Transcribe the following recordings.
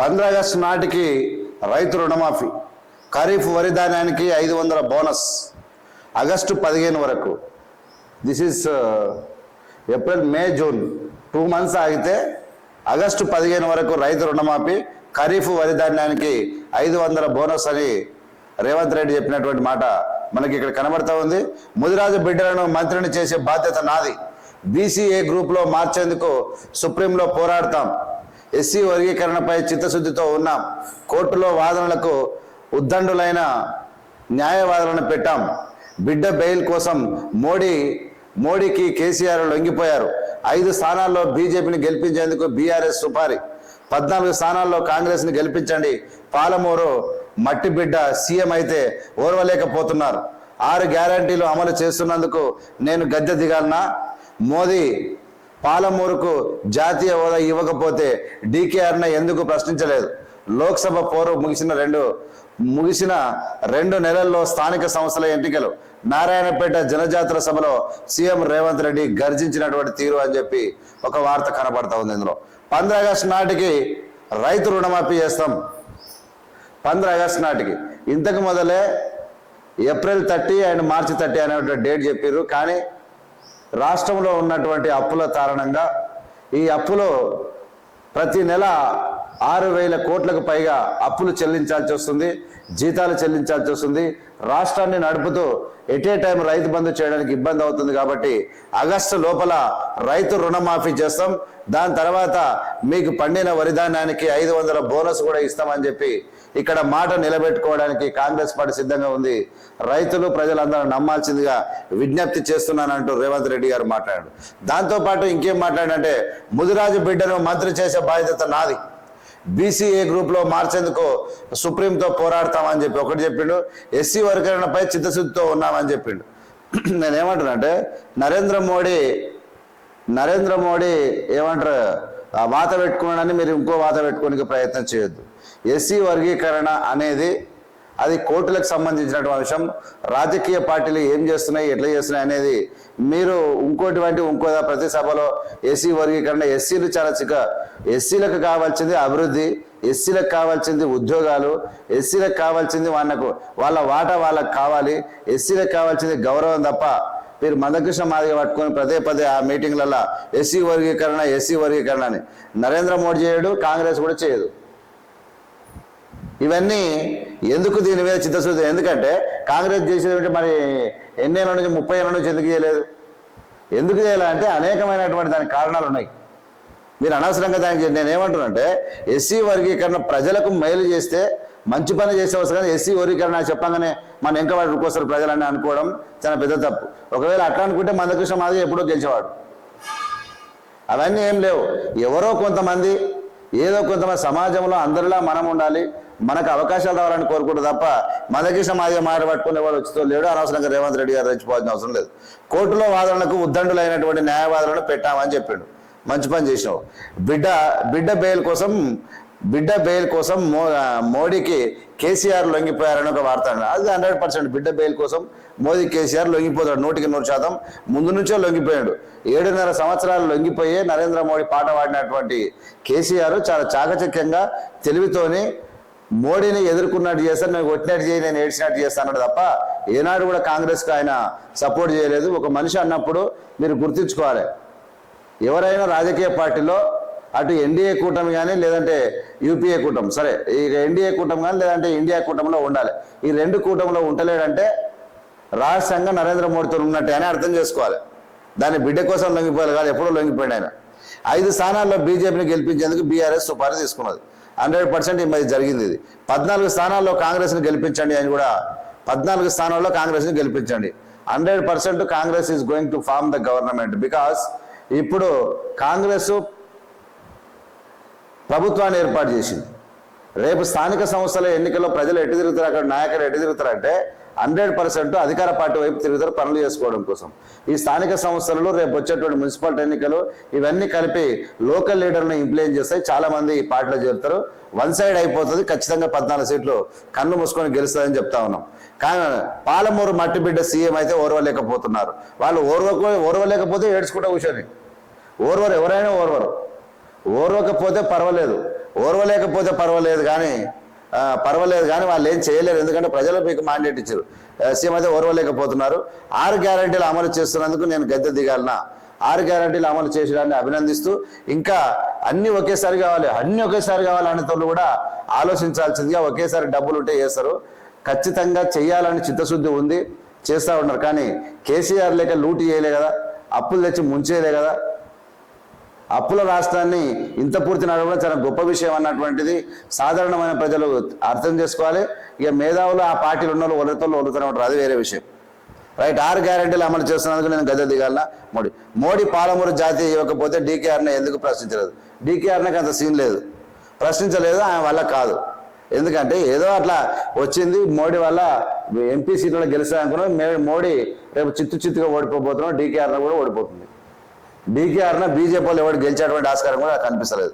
పంద్ర August నాటికి రైతు రుణమాఫీ ఖరీఫ్ వరి ధాన్యానికి ఐదు వందల బోనస్ ఆగస్టు పదిహేను వరకు. This is April May June two months ఆగితే ఆగస్టు పదిహేను వరకు రైతు రుణమాఫీ ఖరీఫ్ వరి ధాన్యానికి ఐదు వందల బోనస్ అని రేవంత్ రెడ్డి చెప్పినటువంటి మాట మనకి ఇక్కడ కనబడతా ఉంది. ముదిరాజు బిడ్డలను మంత్రిని చేసే బాధ్యత నాది. బీసీఏ గ్రూప్లో మార్చేందుకు సుప్రీంలో పోరాడతాం. ఎస్సీ వర్గీకరణపై చిత్తశుద్ధితో ఉన్నాం కోర్టులో వాదనలకు ఉద్దండులైన న్యాయవాదులను పెట్టాం. బిడ్డ బెయిల్ కోసం మోడీ మోడీకి కేసీఆర్ లొంగిపోయారు. ఐదు స్థానాల్లో బీజేపీని గెలిపించేందుకు బీఆర్ఎస్ సుపారి. పద్నాలుగు స్థానాల్లో కాంగ్రెస్ని గెలిపించండి. పాలమూరు మట్టి బిడ్డ సీఎం అయితే ఓర్వలేకపోతున్నారు. ఆరు గ్యారంటీలు అమలు చేస్తున్నందుకు నేను గద్దె దిగాలనా? మోదీ పాలమూరుకు జాతీయ హోదా ఇవ్వకపోతే డీకేఆర్ను ఎందుకు ప్రశ్నించలేదు? లోక్సభ పోరు ముగిసిన రెండు ముగిసిన రెండు నెలల్లో స్థానిక సంస్థల ఎన్నికలు నారాయణపేట జనజాతర సభలో సీఎం రేవంత్ రెడ్డి గర్జించినటువంటి తీరు అని చెప్పి ఒక వార్త కనబడతా ఉంది ఇందులో. పంద్ర ఆగస్టు నాటికి రైతు రుణమాఫీ చేస్తాం. పంద్ర ఆగస్టు నాటికి. ఇంతకు మొదలే April thirty and March thirty అనేటువంటి డేట్ చెప్పారు కానీ రాష్ట్రంలో ఉన్నటువంటి అప్పుల కారణంగా ఈ అప్పులో ప్రతి నెల ఆరు వేల కోట్లకు పైగా అప్పులు చెల్లించాల్సి వస్తుంది జీతాలు చెల్లించాల్సి వస్తుంది. రాష్ట్రాన్ని నడుపుతూ at a time Rythu Bandhu చేయడానికి ఇబ్బంది అవుతుంది కాబట్టి ఆగస్టు లోపల రైతు రుణమాఫీ చేస్తాం. దాని తర్వాత మీకు పండిన వరిధాన్యానికి ఐదు వందల బోనస్ కూడా ఇస్తామని చెప్పి ఇక్కడ మాట నిలబెట్టుకోవడానికి కాంగ్రెస్ పార్టీ సిద్ధంగా ఉంది. రైతులు ప్రజలందరూ నమ్మాల్సిందిగా విజ్ఞప్తి చేస్తున్నానంటూ రేవంత్ రెడ్డి గారు మాట్లాడారు. దాంతోపాటు ఇంకేం మాట్లాడంటే ముదిరాజు బిడ్డను మంత్రి చేసే బాధ్యత నాది. బీసీఏ గ్రూప్లో మార్చేందుకు సుప్రీంతో పోరాడతామని చెప్పి ఒకటి చెప్పిండు. ఎస్సీ వర్గీకరణపై చిత్తశుద్ధితో ఉన్నామని చెప్పిండు. నేనేమంటున్నా అంటే నరేంద్ర మోడీ నరేంద్ర మోడీ ఏమంటారు వాత పెట్టుకున్నాడని మీరు ఇంకో వాత పెట్టుకోనికి ప్రయత్నం చేయొద్దు. ఎస్సీ వర్గీకరణ అనేది అది కోర్టులకు సంబంధించినటువంటి అంశం. రాజకీయ పార్టీలు ఏం చేస్తున్నాయి ఎట్లా చేస్తున్నాయి అనేది మీరు ఇంకోటి వంటి ఇంకో ప్రతి సభలో ఎస్సీ వర్గీకరణ ఎస్సీలు చాలా చిక్క ఎస్సీలకు కావాల్సింది అభివృద్ధి ఎస్సీలకు కావాల్సింది ఉద్యోగాలు ఎస్సీలకు కావాల్సింది వాళ్ళకు వాళ్ళ వాటా వాళ్ళకు కావాలి ఎస్సీలకు కావాల్సింది గౌరవం తప్ప. మీరు మందకృష్ణ మాదిగ పట్టుకొని పదే పదే ఆ మీటింగ్లలో ఎస్సీ వర్గీకరణ ఎస్సీ వర్గీకరణ అని నరేంద్ర మోడీ చేయడు కాంగ్రెస్ కూడా చేయదు. ఇవన్నీ ఎందుకు దీని మీద చిత్తశుద్ధి? ఎందుకంటే కాంగ్రెస్ చేసేది మరి ఎన్నేళ్ళ నుంచి ముప్పై ఏళ్ళ నుంచి ఎందుకు చేయలేదు? ఎందుకు చేయాలంటే అనేకమైనటువంటి దానికి కారణాలు ఉన్నాయి. మీరు అనవసరంగా దానికి నేను ఏమంటున్నానంటే ఎస్సీ వర్గీకరణ ప్రజలకు మేలు చేస్తే మంచి పని చేసే అవసరం కానీ ఎస్సీ వర్గీకరణ చెప్పంగానే మన ఇంకా వాడు ప్రజలని అనుకోవడం చాలా పెద్ద తప్పు. ఒకవేళ అట్లా అనుకుంటే మందకృష్ణ మాదిరి ఎప్పుడో గెలిచేవాడు. అవన్నీ ఏం లేవు. ఎవరో కొంతమంది ఏదో కొంతమంది సమాజంలో అందరిలా మనం ఉండాలి. మనకు అవకాశాలు రావాలని కోరుకుంటే తప్ప మనకి సమాజం మాట పట్టుకునే వాడు వచ్చితో లేడు. అనవసరంగా రేవంత్ రెడ్డి గారు రెచ్చిపోవాల్సిన అవసరం లేదు. కోర్టులో వాదనలకు ఉద్దండులైనటువంటి న్యాయవాదులను పెట్టామని చెప్పిండు. మంచి పని చేసినావు. బిడ్డ బిడ్డ బెయిల్ కోసం బిడ్డ బెయిల్ కోసం మో మోడీకి కేసీఆర్ లొంగిపోయారని ఒక వార్త అది హండ్రెడ్ పర్సెంట్ బిడ్డ బెయిల్ కోసం మోదీ కేసీఆర్ లొంగిపోతాడు. నూటికి నూరు శాతం. ముందు నుంచే లొంగిపోయాడు. ఏడున్నర సంవత్సరాలు లొంగిపోయే నరేంద్ర మోడీ పాట పాడినటువంటి కేసీఆర్ చాలా చాకచక్యంగా తెలివితోనే మోడీని ఎదుర్కొన్నట్టు చేస్తాను నేను కొట్టినట్టు చేయి నేను ఏడ్చినట్టు చేస్తాను తప్ప ఏనాడు కూడా కాంగ్రెస్కి ఆయన సపోర్ట్ చేయలేదు. ఒక మనిషి అన్నప్పుడు మీరు గుర్తుంచుకోవాలి. ఎవరైనా రాజకీయ పార్టీలో అటు ఎన్డీఏ కూటమి కానీ లేదంటే యూపీఏ కూటమి సరే ఈ ఎన్డీఏ కూటమి కానీ లేదంటే ఇండియా కూటమిలో ఉండాలి. ఈ రెండు కూటమిలో ఉండలేడంటే రాష్ట్రంగా నరేంద్ర మోడీతో ఉన్నట్టు అని అర్థం చేసుకోవాలి. దాని బిడ్డ కోసం లొంగిపోయాలి కాదు ఎప్పుడో లొంగిపోయాడు ఆయన. ఐదు స్థానాల్లో బీజేపీని గెలిపించేందుకు బీఆర్ఎస్ సుపారీ తీసుకున్నది. హండ్రెడ్ పర్సెంట్ మరి జరిగింది ఇది. పద్నాలుగు స్థానాల్లో కాంగ్రెస్ని గెలిపించండి అని కూడా పద్నాలుగు స్థానాల్లో కాంగ్రెస్ని గెలిపించండి. Hundred percent Congress is going to form the government because ఇప్పుడు కాంగ్రెస్ ప్రభుత్వాన్ని ఏర్పాటు చేసింది. రేపు స్థానిక సంస్థల ఎన్నికల్లో ప్రజలు ఎటు తిరుగుతారు అక్కడ నాయకులు ఎటు తిరుగుతారంటే హండ్రెడ్ పర్సెంట్ అధికార పార్టీ వైపు తిరుగుతారు పనులు చేసుకోవడం కోసం. ఈ స్థానిక సంస్థలలో రేపు వచ్చేటువంటి మున్సిపాలిటీ ఎన్నికలు ఇవన్నీ కలిపి లోకల్ లీడర్ని ఇంప్లిమెంట్ చేస్తాయి. చాలా మంది ఈ పార్టీలో చేరుతారు. వన్ సైడ్ అయిపోతుంది. ఖచ్చితంగా పద్నాలుగు సీట్లు కన్ను మూసుకొని గెలుస్తుందని చెప్తా ఉన్నాం. కానీ పాలమూరు మట్టి బిడ్డ సీఎం అయితే ఓర్వలేకపోతున్నారు. వాళ్ళు ఓర్వకు ఓర్వలేకపోతే ఏడ్చుకుంటా కూర్చొని. ఓర్వరు ఎవరైనా ఓర్వరు. ఓర్వకపోతే పర్వాలేదు. ఓర్వలేకపోతే పర్వాలేదు కానీ పర్వాలేదు కానీ వాళ్ళు ఏం చేయలేరు. ఎందుకంటే ప్రజలు మీకు మాండేట్ ఇచ్చారు. ఆ, సీఎం అయితే ఓర్వలేకపోతున్నారు. ఆరు గ్యారంటీలు అమలు చేస్తున్నందుకు నేను గద్దె దిగాలనా ఆరు గ్యారంటీలు అమలు చేసడాన్ని అభినందిస్తూ ఇంకా అన్ని ఒకేసారి కావాలి అన్ని ఒకేసారి కావాలనే అనేటోళ్ళు కూడా ఆలోచించాల్సిందిగా ఒకేసారి డబ్బులు ఉంటే చేస్తారు. ఖచ్చితంగా చేయాలని చిత్తశుద్ధి ఉంది. చేస్తూ ఉన్నారు. కానీ కేసీఆర్ లేక లూటు చేయలే కదా. అప్పులు తెచ్చి ముంచేయలే కదా. అప్పుల రాష్ట్రాన్ని ఇంత పూర్తి నడవడం చాలా గొప్ప విషయం అన్నటువంటిది సాధారణమైన ప్రజలు అర్థం చేసుకోవాలి. ఇక మేధావులు ఆ పార్టీలు ఉన్న వాళ్ళు ఒలతో ఒలుతూనే ఉంటారు అది వేరే విషయం. రైట్ ఆరు గ్యారెంటీలు అమలు చేస్తున్నందుకు నేను గద్దె దిగాలనా మోడీ. మోడీ పాలమూరు జాతి ఇవ్వకపోతే డీకేఆర్ని ఎందుకు ప్రశ్నించలేదు? డీకేఆర్నికి అంత సీన్ లేదు. ప్రశ్నించలేదు ఆయన వల్ల కాదు. ఎందుకంటే ఏదో అట్లా వచ్చింది మోడీ వల్ల ఎంపీ సీట్లో గెలిచాలనుకున్నాం మోడీ రేపు చిత్తు చిత్తుగా ఓడిపోబోతున్నాం డీకేఆర్ కూడా ఓడిపోతుంది. డీకేఆర్న బీజేపీ వాళ్ళు ఎవరు గెలిచేటువంటి ఆస్కారం కూడా కనిపిస్తలేదు.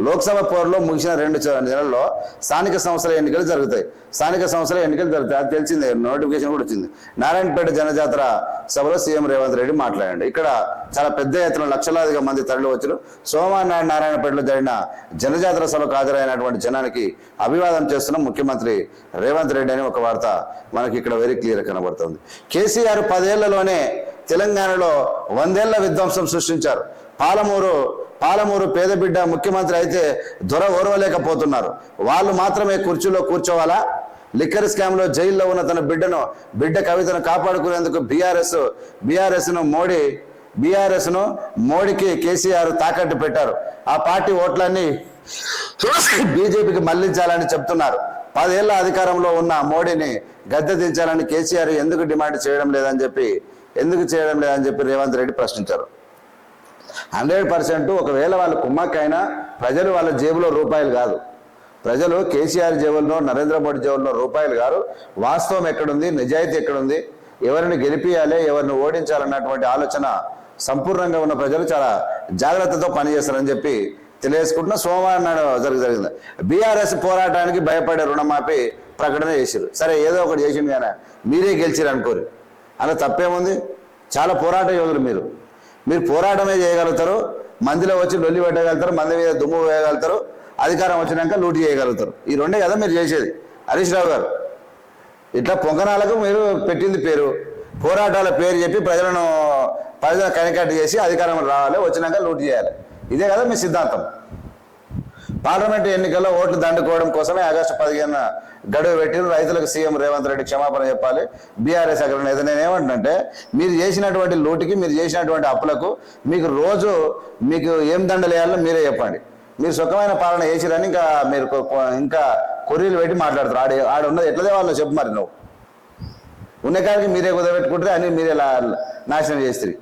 లోక్సభ పోరులో ముగిసిన రెండు చ- నెలల్లో స్థానిక సంస్థల ఎన్నికలు జరుగుతాయి. స్థానిక సంస్థల ఎన్నికలు జరుగుతాయి. అది తెలిసింది. నోటిఫికేషన్ కూడా వచ్చింది. నారాయణపేట జనజాతర సభలో సీఎం రేవంత్ రెడ్డి మాట్లాడండి. ఇక్కడ చాలా పెద్ద ఎత్తున లక్షలాదిగా మంది తరలి వచ్చారు. సోమవారం నారాయణపేటలో జరిగిన జనజాతర సభకు హాజరైనటువంటి జనానికి అభివాదం చేస్తున్న ముఖ్యమంత్రి రేవంత్ రెడ్డి అని ఒక వార్త మనకి ఇక్కడ వెరీ క్లియర్ కనబడుతుంది. కేసీఆర్ పదేళ్ళలోనే తెలంగాణలో వందేళ్ళ విధ్వంసం సృష్టించారు. పాలమూరు పాలమూరు పేద బిడ్డ ముఖ్యమంత్రి అయితే దొర ఓర్వలేకపోతున్నారు. వాళ్ళు మాత్రమే కుర్చీలో కూర్చోవాలా? లిక్కర్ స్కామ్లో జైల్లో ఉన్న తన బిడ్డను బిడ్డ కవితను కాపాడుకునేందుకు బీఆర్ఎస్ బీఆర్ఎస్ను మోడీ బీఆర్ఎస్ను మోడీకి కేసీఆర్ తాకట్టు పెట్టారు. ఆ పార్టీ ఓట్లన్నీ బీజేపీకి మళ్ళించాలని చెప్తున్నారు. పదేళ్ళ అధికారంలో ఉన్న మోడీని గద్దె దించాలని కేసీఆర్ ఎందుకు డిమాండ్ చేయడం లేదని చెప్పి ఎందుకు చేయడం లేదని చెప్పి రేవంత్ రెడ్డి ప్రశ్నించారు. హండ్రెడ్ పర్సెంట్ ఒకవేళ వాళ్ళ కుమ్మక్కైనా ప్రజలు వాళ్ళ జేబులో రూపాయలు కాదు. ప్రజలు కేసీఆర్ జేబుల్లో నరేంద్ర మోడీ జేబుల్లో రూపాయలు కాదు. వాస్తవం ఎక్కడుంది? నిజాయితీ ఎక్కడుంది? ఎవరిని గెలిపియాలి? ఎవరిని ఓడించాలన్నటువంటి ఆలోచన సంపూర్ణంగా ఉన్న ప్రజలు చాలా జాగ్రత్తతో పనిచేస్తారని చెప్పి తెలియజేసుకుంటున్న సోమవారం నాడు జరిగి జరిగింది. బీఆర్ఎస్ పోరాటానికి భయపడే రుణమాఫీ ప్రకటన చేశారు సరే ఏదో ఒకటి చేసింది కానీ మీరే గెలిచిరు అనుకోరు. అలా తప్పేముంది? చాలా పోరాట యోధులు మీరు. మీరు పోరాటమే చేయగలుగుతారు మందిలో వచ్చి లొల్లి పెట్టగలుగుతారు మంది మీద దుమ్ము వేయగలుగుతారు అధికారం వచ్చినాక లూటి చేయగలుగుతారు. ఈ రెండే కదా మీరు చేసేది? హరీష్ రావు గారు. ఇట్లా పొంగనాలకు మీరు పెట్టింది పేరు. పోరాటాల పేరు చెప్పి ప్రజలను ప్రజల కనికట్టు చేసి అధికారం రావాలి వచ్చినాక లూటు చేయాలి. ఇదే కదా మీ సిద్ధాంతం. పార్లమెంట్ ఎన్నికల్లో ఓట్లు దండుకోవడం కోసమే ఆగస్టు పదిహేను గడువు పెట్టిన రైతులకు సీఎం రేవంత్ రెడ్డి క్షమాపణ చెప్పాలి. బీఆర్ఎస్ అక్కడ నేత నేనేమంటుంటే మీరు చేసినటువంటి లోటుకి మీరు చేసినటువంటి అప్పులకు మీకు రోజు మీకు ఏం దండలు వేయాలో మీరే చెప్పండి. మీరు సుఖమైన పాలన చేసిరని ఇంకా మీరు ఇంకా కొర్రీలు పెట్టి మాట్లాడతారు ఆడ ఆడ ఉన్నది ఎట్లదే వాళ్ళు చెప్పు మరి నువ్వు. ఉన్న కాడికి మీరే కుదరబెట్టుకుంటే అన్ని మీరే లా- నాశనం చేస్తారు